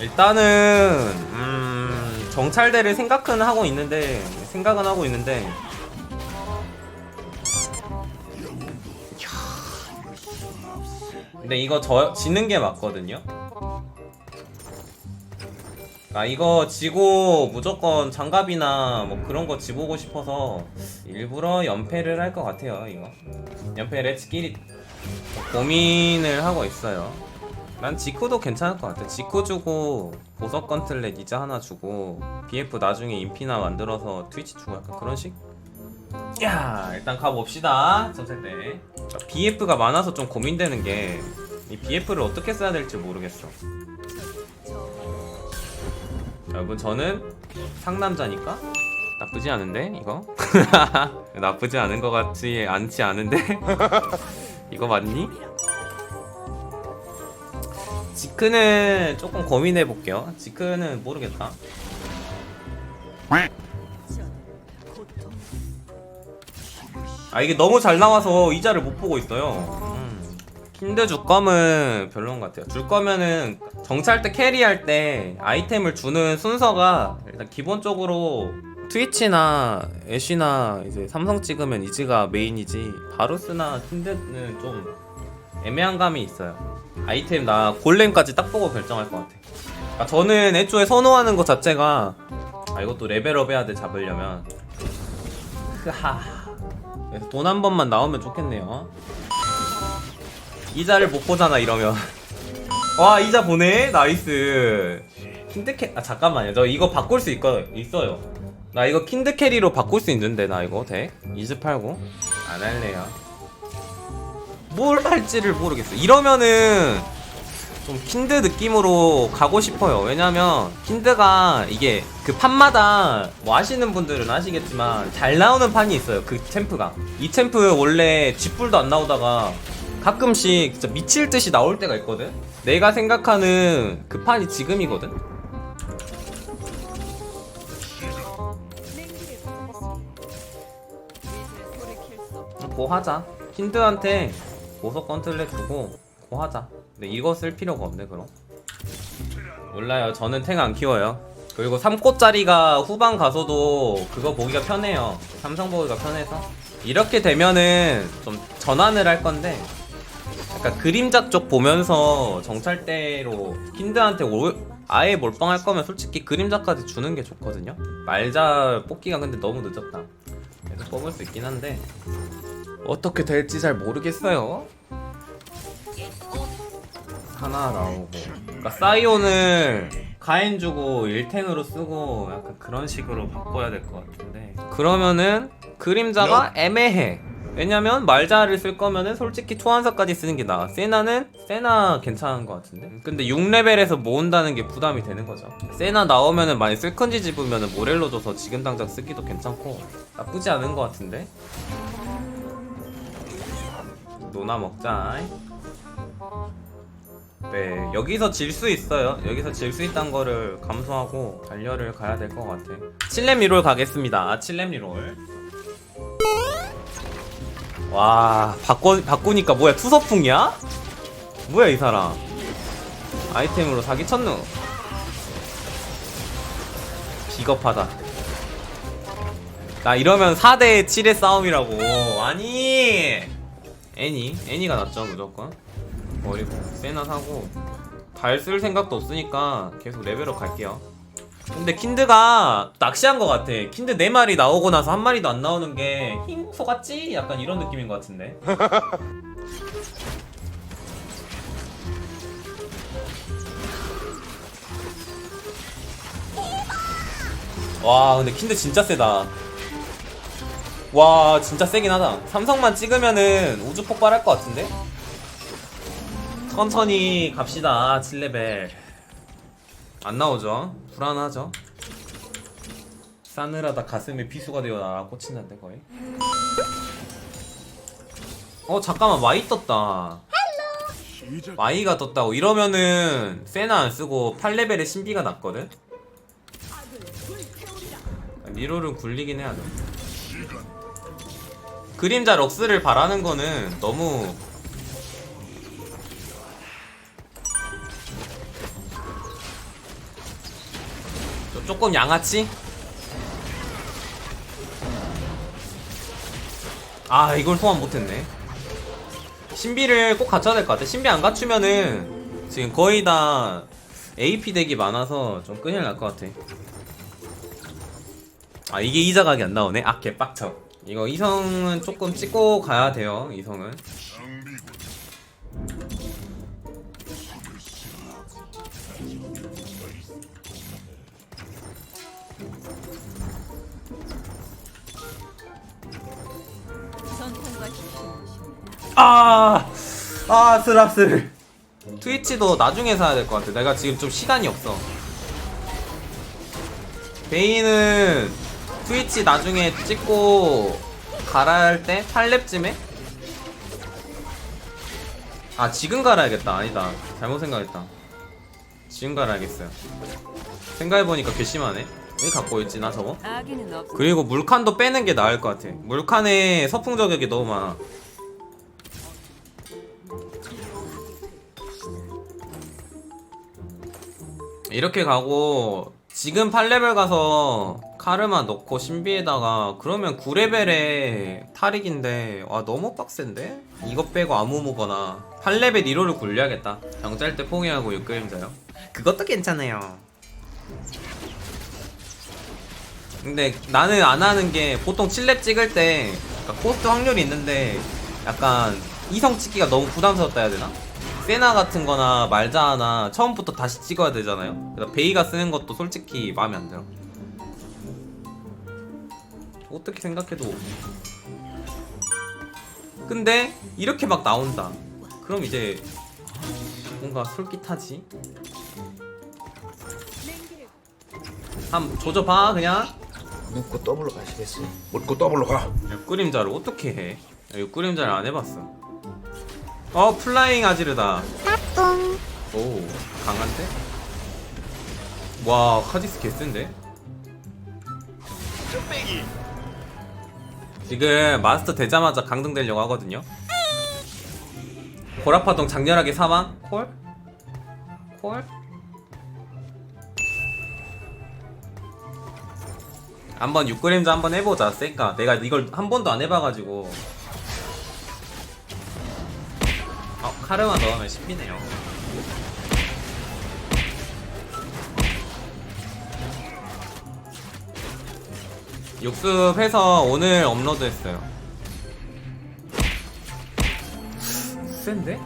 일단은 음, 정찰대를 생각은 하고 있는데 생각은 하고 있는데. 근데 이거 저 지는 게 맞거든요. 아 이거 지고 무조건 장갑이나 뭐 그런 거 지보고 싶어서 일부러 연패를 할 것 같아요 이거. 연패 레츠끼리 고민을 하고 있어요 난 지코도 괜찮을 것 같아. 지코 주고 보석 건틀렛 이자 하나 주고 BF 나중에 인피나 만들어서 트위치 주고 약간 그런 식? 야 일단 가봅시다. 전설때. BF가 많아서 좀 고민되는 게 이 BF를 어떻게 써야 될지 모르겠어. 여러분 저는 상남자니까 나쁘지 않은데 이거? 나쁘지 않은 것 같지 않지 않은데? 이거 맞니? 지크는 조금 고민해 볼게요. 지크는 모르겠다. 아 이게 너무 잘 나와서 이자를 못 보고 있어요. 음. 킨드 주검은 별로인 것 같아요. 줄 거면은 정찰 때 캐리할 때 아이템을 주는 순서가 일단 기본적으로 트위치나 애쉬나 이제 삼성 찍으면 이즈가 메인이지 바루스나 킨드는 좀 애매한 감이 있어요. 아이템 나 골렘까지 딱 보고 결정할 것 같아. 아, 저는 애초에 선호하는 것 자체가 아 이것도 레벨업 해야 돼 잡으려면 흐하 그래서 돈 한 번만 나오면 좋겠네요. 이자를 못 보잖아 이러면 와 이자 보네 나이스 킨드캐 아 잠깐만요 저 이거 바꿀 수 있거, 있어요 나 이거 킨드캐리로 바꿀 수 있는데 나 이거 돼? 이즈 팔고 안 할래요 뭘 할지를 모르겠어 이러면은 좀 킨드 느낌으로 가고 싶어요. 왜냐면 킨드가 이게 그 판마다 뭐 아시는 분들은 아시겠지만 잘 나오는 판이 있어요. 그 챔프가. 이 챔프 원래 쥐뿔도 안 나오다가 가끔씩 진짜 미칠 듯이 나올 때가 있거든? 내가 생각하는 그 판이 지금이거든? 고 하자. 킨드한테 보석 건틀렛 주고 고 하자. 근데 이거 쓸 필요가 없네 그럼. 몰라요. 저는 탱 안 키워요. 그리고 3코짜리가 후반 가서도 그거 보기가 편해요. 삼성 보기가 편해서. 이렇게 되면은 좀 전환을 할 건데 약간 그림자 쪽 보면서 정찰대로 킨드한테 올, 아예 몰빵할 거면 솔직히 그림자까지 주는 게 좋거든요. 말자 뽑기가 근데 너무 늦었다. 그래서 뽑을 수 있긴 한데 어떻게 될지 잘 모르겠어요. 하나 나오고. 그러니까 사이온을 가엔 주고 1텐으로 쓰고 약간 그런 식으로 바꿔야 될 것 같은데. 그러면은 그림자가 애매해. 왜냐면 말자를 쓸 거면은 솔직히 초한사까지 쓰는 게 나아. 세나는 세나 괜찮은 것 같은데. 근데 6레벨에서 모은다는 게 부담이 되는 거죠. 세나 나오면은 많이 쓸컨지 집으면은 모렐로 줘서 지금 당장 쓰기도 괜찮고 나쁘지 않은 것 같은데. 노나 먹자. 네, 여기서 질 수 있어요. 여기서 질 수 있다는 거를 감수하고 달려를 가야 될 것 같아. 7렘 리롤 가겠습니다. 7렘 리롤. 와, 바꿔, 바꾸니까 뭐야, 투서풍이야? 뭐야, 이 사람. 아이템으로 사기 쳤누? 비겁하다. 나 이러면 4대 7의 싸움이라고. 아니! 애니 애니가 낫죠 무조건. 버리고 세나 사고. 달 쓸 생각도 없으니까 계속 레벨업 갈게요. 근데 킨드가 낚시한 것 같아. 킨드 4마리 나오고 나서 한 마리도 안 나오는 게힘 속았지? 약간 이런 느낌인 것 같은데. 와 근데 킨드 진짜 세다 와 진짜 세긴 하다 삼성만 찍으면은 우주 폭발할 것 같은데? 천천히 갑시다 7레벨 안 나오죠? 불안하죠? 싸늘하다 가슴에 피수가 되어 나라 꽂힌다는데 거의 어 잠깐만 마이 떴다 마이가 떴다고 이러면은 세나 안 쓰고 8레벨에 신비가 났거든? 리롤은 굴리긴 해야 돼 그림자 럭스를 바라는 거는 너무 조- 조금 양아치? 아 이걸 소환 못했네. 신비를 꼭 갖춰야 될 것 같아. 신비 안 갖추면은 지금 거의 다 AP 덱이 많아서 좀 큰일 날 것 같아 아 이게 이자 각이 안 나오네? 아 개빡쳐 이거 이성은 조금 찍고 가야 돼요 이성은 아, 아, 스랍스. 트위치도 나중에 사야 될 것 같아. 내가 지금 좀 시간이 없어. 베인은 트위치 나중에 찍고 갈아할 때 8렙쯤에? 아, 지금 갈아야겠다. 아니다. 잘못 생각했다. 지금 갈아야겠어요. 생각해보니까 괘씸하네. 왜 갖고 있지, 나 저거? 그리고 물칸도 빼는 게 나을 것 같아. 물칸에 서풍 저격이 너무 많아. 이렇게 가고 지금 8레벨 가서 카르마 넣고 신비에다가 그러면 9레벨에 탈익인데 와 너무 빡센데? 이거 빼고 아무 무거나 8레벨 1호를 굴려야겠다 정짤 때 포기하고 6그림자요 그것도 괜찮아요 근데 나는 안 하는 게 보통 7렙 찍을 때 그러니까 코스트 확률이 있는데 약간 이성 찍기가 너무 부담스럽다 해야 되나? 세나 같은 거나 말자나 처음부터 다시 찍어야 되잖아요. 그래서 베이가 쓰는 것도 솔직히 마음에 안 들어. 어떻게 생각해도. 근데 이렇게 막 나온다. 그럼 이제 뭔가 솔깃하지? 한번 조져봐 그냥. 묻고 더블로 가시겠어요? 묻고 더블로 가. 육그림자를 어떻게 해? 야, 육그림자를 안 해봤어. 어 플라잉 아지르다. 오 강한데? 와 카디스 개센데? 지금 마스터 되자마자 강등 되려고 하거든요. 보라파동 장렬하게 사망? 콜? 콜? 한번 6그림자 한번 해보자 쎄까 내가 이걸 한 번도 안 해봐가지고 어 카르마 넣으면 10이네요 육습해서 오늘 업로드했어요 센데?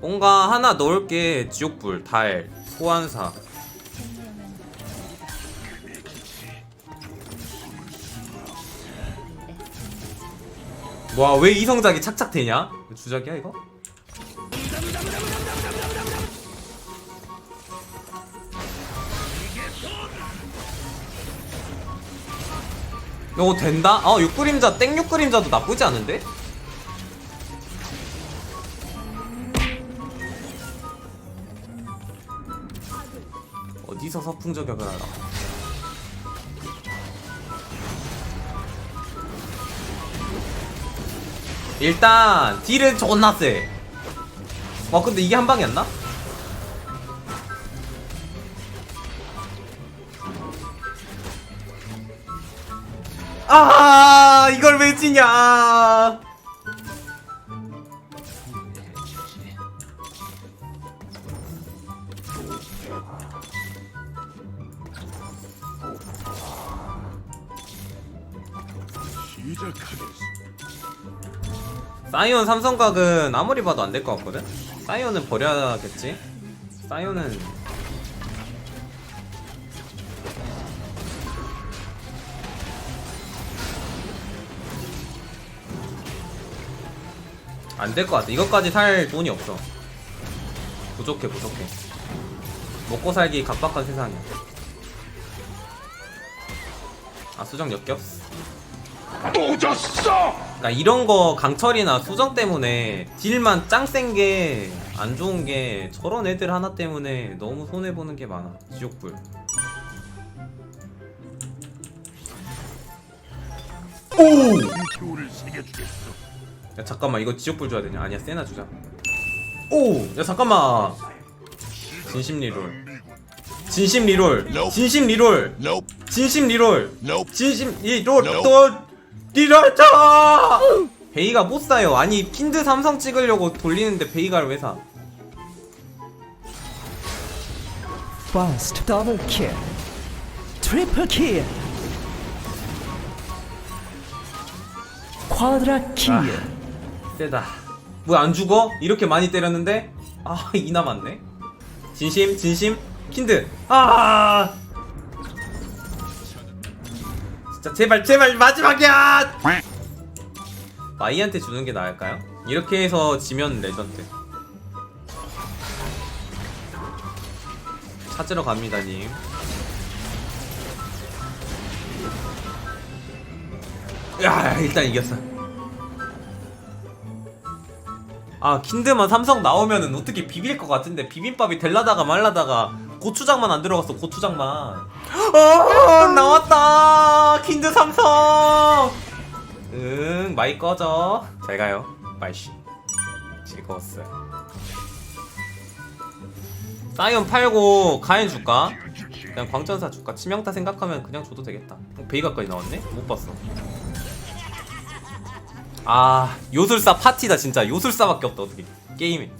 뭔가 하나 넣을 게 지옥불, 달, 소환사 와 왜 이성작이 착착 되냐? 주작이야 이거? 이거 된다? 어 육그림자 땡 육그림자도 나쁘지 않은데? 어디서 서풍 저격을 하나 일단 딜은 존나 세. 와 근데 이게 한 방이 안 나? 아 이걸 왜 지냐? 사이온 삼성각은 아무리 봐도 안 될 것 같거든? 사이온은 버려야겠지? 사이온은 안 될 것 같아. 이것까지 살 돈이 없어. 부족해 부족해. 먹고 살기 각박한 세상이야. 아 수정 역겹스 또 졌어. 그러니까 이런 거 강철이나 수정 때문에 딜만 짱 센 게 안 좋은 게 저런 애들 하나 때문에 너무 손해 보는 게 많아. 지옥불. 오. 야 잠깐만 이거 지옥불 줘야 되냐? 아니야 세나 주자. 오! 야 잠깐만. 진심 리롤. 진심 리롤. 진심 리롤. 진심 리롤. 진심 리롤 또 리롤다. 베이가 못 사요. 아니 킨드 삼성 찍으려고 돌리는데 베이가를 왜 사? First double kill. Triple kill. Quadra kill. 세다. 뭐 안 죽어? 이렇게 많이 때렸는데? 아, 이 남았네. 진심, 진심, 킨드. 아! 진짜 제발, 제발 마지막이야! 마이한테 주는 게 나을까요? 이렇게 해서 지면 레전드. 찾으러 갑니다, 님. 야, 일단 이겼어. 아 킨드만 삼성 나오면은 어떻게 비빌 것 같은데 비빔밥이 될라다가 말라다가 고추장만 안 들어갔어 고추장만. 어 나왔다! 킨드 삼성! 응 마이 꺼져. 잘 가요. 말씨. 즐거웠어요. 사이언 팔고 가엔 줄까? 그냥 광전사 줄까? 치명타 생각하면 그냥 줘도 되겠다. 어, 베이가까지 나왔네? 못 봤어. 아 요술사 파티다 진짜. 요술사밖에 없다 어떻게. 게임에.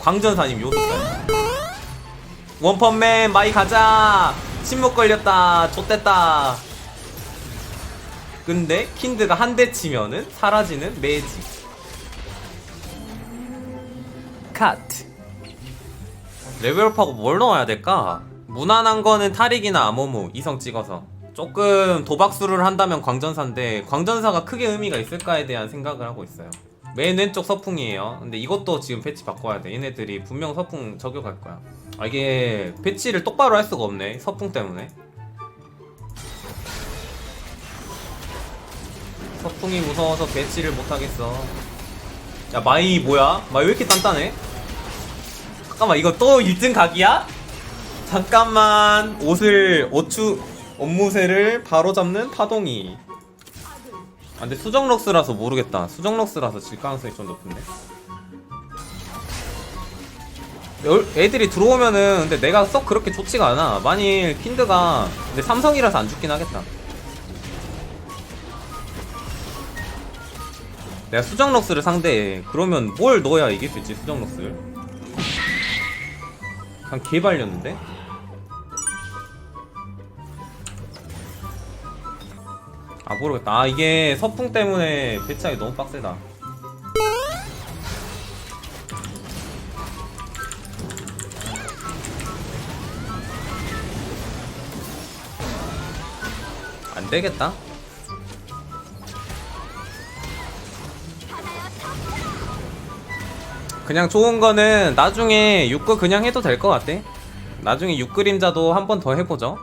광전사님 요술사 원펀맨 마이 가자. 침묵 걸렸다. 좆됐다. 근데 킨드가 한 대 치면은 사라지는 매직. 카트 레벨업하고 뭘 넣어야 될까? 무난한 거는 탈익이나 아모무 이성 찍어서. 조금 도박수를 한다면 광전사인데 광전사가 크게 의미가 있을까에 대한 생각을 하고 있어요. 맨 왼쪽 서풍이에요. 근데 이것도 지금 패치 바꿔야 돼. 얘네들이 분명 서풍 저격할 거야 아 이게 패치를 똑바로 할 수가 없네. 서풍 때문에. 서풍이 무서워서 배치를 못하겠어. 야 마이 뭐야? 마이 왜 이렇게 단단해? 잠깐만 이거 또 1등 각이야? 잠깐만. 옷을 어추 옷무새를 바로 잡는 파동이. 아 근데 수정럭스라서 모르겠다. 수정럭스라서 질 가능성이 좀 높은데. 열- 애들이 들어오면은 근데 내가 썩 그렇게 좋지가 않아. 만일 킨드가 근데 삼성이라서 안 죽긴 하겠다. 내가 수정 럭스를 상대해. 그러면 뭘 넣어야 이길 수 있지 수정 럭스를? 그냥 개발렸는데? 아 모르겠다. 아 이게 서풍 때문에 배차이 너무 빡세다 안 되겠다. 그냥 좋은 거는 나중에 6그 그냥 해도 될 것 같아. 나중에 6그림자도 한 번 더 해보죠